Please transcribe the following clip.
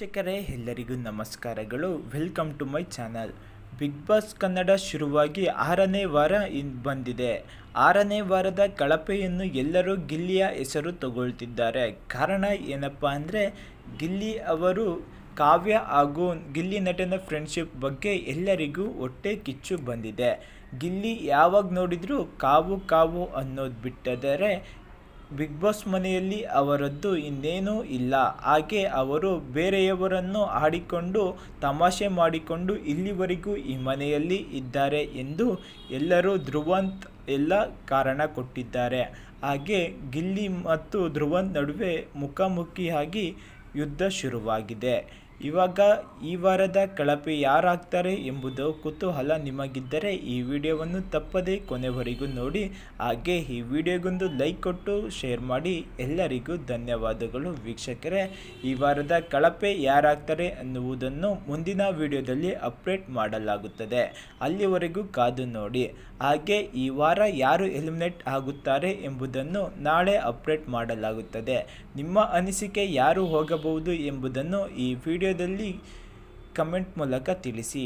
ವೀಕ್ಷಕರೇ, ಎಲ್ಲರಿಗೂ ನಮಸ್ಕಾರಗಳು. Welcome to my channel Bigg Boss Kannada ಶುರುವಾಗಿ ಆರನೇ ವಾರ ಇನ್ ಬಂದಿದೆ. ಆರನೇ ವಾರದ ಕಳಪೆಯನ್ನು ಎಲ್ಲರೂ ಗಿಲ್ಲಿಯ ಹೆಸರು ತಗೊಳ್ತಿದ್ದಾರೆ. ಕಾರಣ ಏನಪ್ಪ ಅಂದರೆ, ಗಿಲ್ಲಿ ಅವರು ಕಾವ್ಯ ಹಾಗೂ ಗಿಲ್ಲಿ ನಟನ ಫ್ರೆಂಡ್ಶಿಪ್ ಬಗ್ಗೆ ಎಲ್ಲರಿಗೂ ಹೊಟ್ಟೆ ಕಿಚ್ಚು ಬಂದಿದೆ. ಗಿಲ್ಲಿ ಯಾವಾಗ ನೋಡಿದರೂ ಕಾವು ಕಾವು ಅನ್ನೋದು ಬಿಟ್ಟದರೆ ಬಿಗ್ ಬಾಸ್ ಮನೆಯಲ್ಲಿ ಅವರದ್ದು ಇನ್ನೇನೂ ಇಲ್ಲ. ಹಾಗೆ ಅವರು ಬೇರೆಯವರನ್ನು ಆಡಿಕೊಂಡು ತಮಾಷೆ ಮಾಡಿಕೊಂಡು ಇಲ್ಲಿವರೆಗೂ ಈ ಮನೆಯಲ್ಲಿ ಇದ್ದಾರೆ ಎಂದು ಎಲ್ಲರೂ ಧ್ರುವಂತ್ ಎಲ್ಲ ಕಾರಣ ಕೊಟ್ಟಿದ್ದಾರೆ. ಹಾಗೆ ಗಿಲ್ಲಿ ಮತ್ತು ಧ್ರುವಂತ್ ನಡುವೆ ಮುಖಾಮುಖಿಯಾಗಿ ಯುದ್ಧ ಶುರುವಾಗಿದೆ. ಇವಾಗ ಈ ವಾರದ ಕಳಪೆ ಯಾರಾಗ್ತಾರೆ ಎಂಬುದು ಕುತೂಹಲ ನಿಮಗಿದ್ದರೆ ಈ ವಿಡಿಯೋವನ್ನು ತಪ್ಪದೇ ಕೊನೆವರೆಗೂ ನೋಡಿ, ಹಾಗೆ ಈ ವಿಡಿಯೋಗೊಂದು ಲೈಕ್ ಕೊಟ್ಟು ಶೇರ್ ಮಾಡಿ. ಎಲ್ಲರಿಗೂ ಧನ್ಯವಾದಗಳು ವೀಕ್ಷಕರೇ. ಈ ವಾರದ ಕಳಪೆ ಯಾರಾಗ್ತಾರೆ ಅನ್ನುವುದನ್ನು ಮುಂದಿನ ವಿಡಿಯೋದಲ್ಲಿ ಅಪ್ಡೇಟ್ ಮಾಡಲಾಗುತ್ತದೆ. ಅಲ್ಲಿವರೆಗೂ ಕಾದು ನೋಡಿ. ಹಾಗೆ ಈ ವಾರ ಯಾರು ಎಲಿಮಿನೇಟ್ ಆಗುತ್ತಾರೆ ಎಂಬುದನ್ನು ನಾಳೆ ಅಪ್ಡೇಟ್ ಮಾಡಲಾಗುತ್ತದೆ. ನಿಮ್ಮ ಅನಿಸಿಕೆ ಯಾರು ಹೋಗಬಹುದು ಎಂಬುದನ್ನು ಈ ವಿಡಿಯೋದಲ್ಲಿ ಕಮೆಂಟ್ ಮೂಲಕ ತಿಳಿಸಿ.